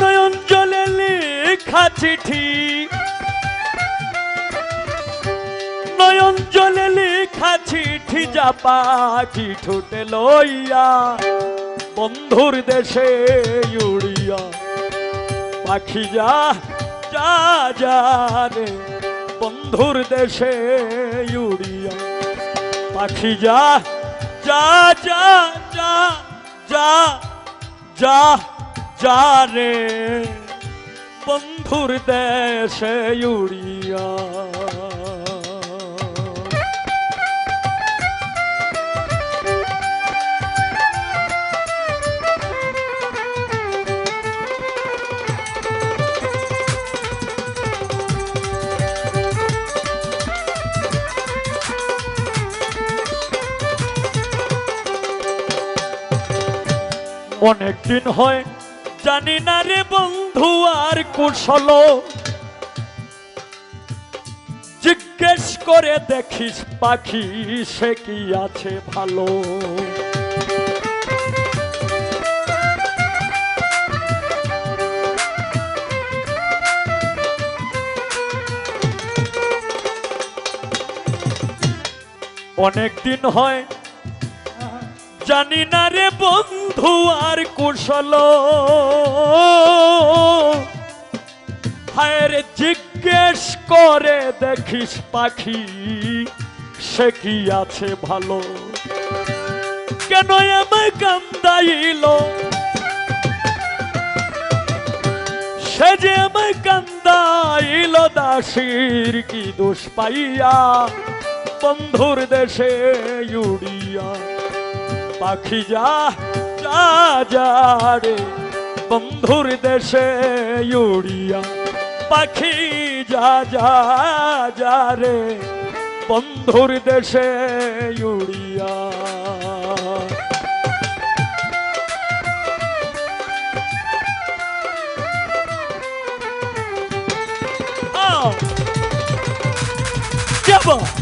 নয়ন জলে লেখা চিঠি। নয়ন জলে লেখা চিঠি যা পাখি লইয়া বন্ধুর দেশে উড়িয়া পাখি যা যা যা রে। বন্ধুর দেশে উড়িয়া পাখি যা যা যা যা যা যা। যা রে বন্ধুর দেশে উড়িয়া। অনেক দিন হয় জানি না রে বন্ধু, আর কুশল। জিজ্ঞেস করে দেখিস পাখি, সে কি আছে ভালো? অনেক দিন হয় জানি না রে বন্ধু আর কুশল। হায় রে জিজ্ঞেস করে দেখিস পাখি, সে কি আছে ভালো? কেন আমায় কান্দাইল? সে যে আমায় কান্দাইল, দাসির কি দোষ পাইয়া বন্ধুর দেশে উড়িয়া পাখি যা যা যা রে। বন্ধুর দেশে উড়িয়া পাখি যা যা যা রে। বন্ধুর দেশে উড়িয়া। আহ!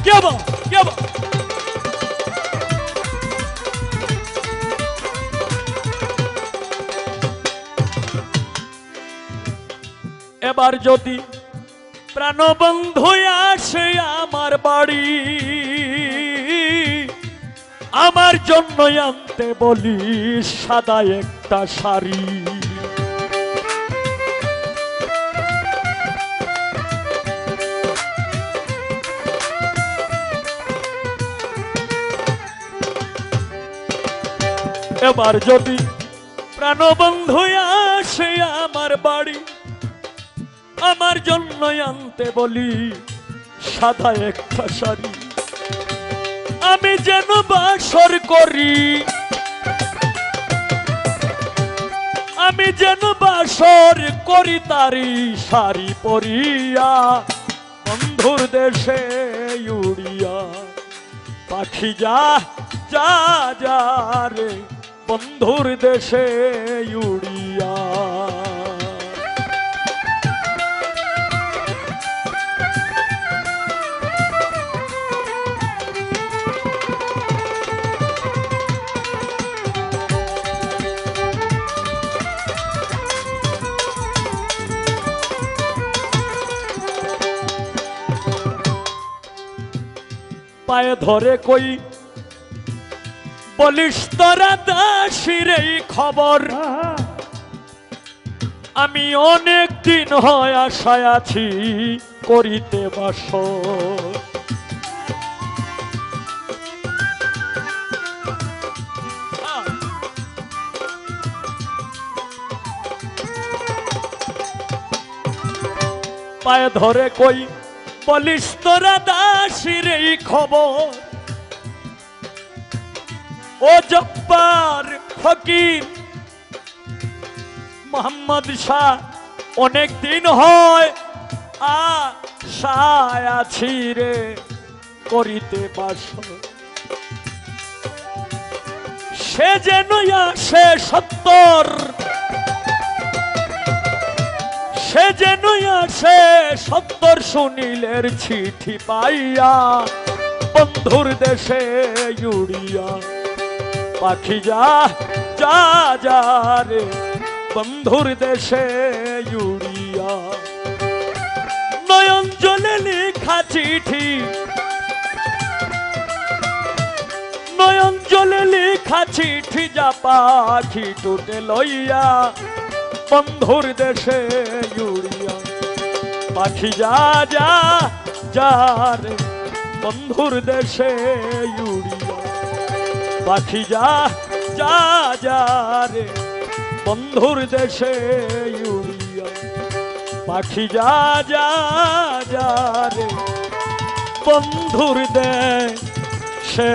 Geba, geba, এবার যদি প্রাণবন্ধু আসে আমার বাড়ি, আমার জন্য আনতে বলি সাদা একটা শাড়ি। এবার যদি প্রাণবন্ধু আসে আমার বাড়ি আমার জন্য আনতে বলি, সাদা একটা শাড়ি। আমি যেন বাসর করি, আমি যেন বাসর করি তারি শাড়ি পরিয়া, বন্ধুর দেশে উড়িয়া। পাখি যা যা যা রে, বন্ধুর দেশে উড়িয়া। পায়ে ধরে কই? বলিস তোরা দাসির এই খবর। আমি অনেক দিন হয় আশায় আছি করিতে বাস পায়ে ধরে কই? বলিস তোরা দাসির এই খবর। ও জব্বার ফকির, মোহাম্মদ শাহ, অনেক দিন হয় আশায় আছি রে, করিতে বাস সে যেন আসে সত্তর যেন আসে সত্তর সুনীলের চিঠি পাইয়া, বন্ধুর দেশে উড়িয়া। পাখি যা যা যা রে, বন্ধুর দেশে ইউরিয়া নয়ন জলে লেখা চিঠি নয়ন জলে লেখা চিঠি যা পাখি টুটে লইয়া বন্ধুর দেশে ইউরিয়া। পাখি যা যা যা রে, বন্ধুর দেশে ইউরিয়া। পাখি যা যা যা রে, বন্ধুর দেশে ইউরিয়া। পাখি যা যা যা রে, বন্ধুর দেশে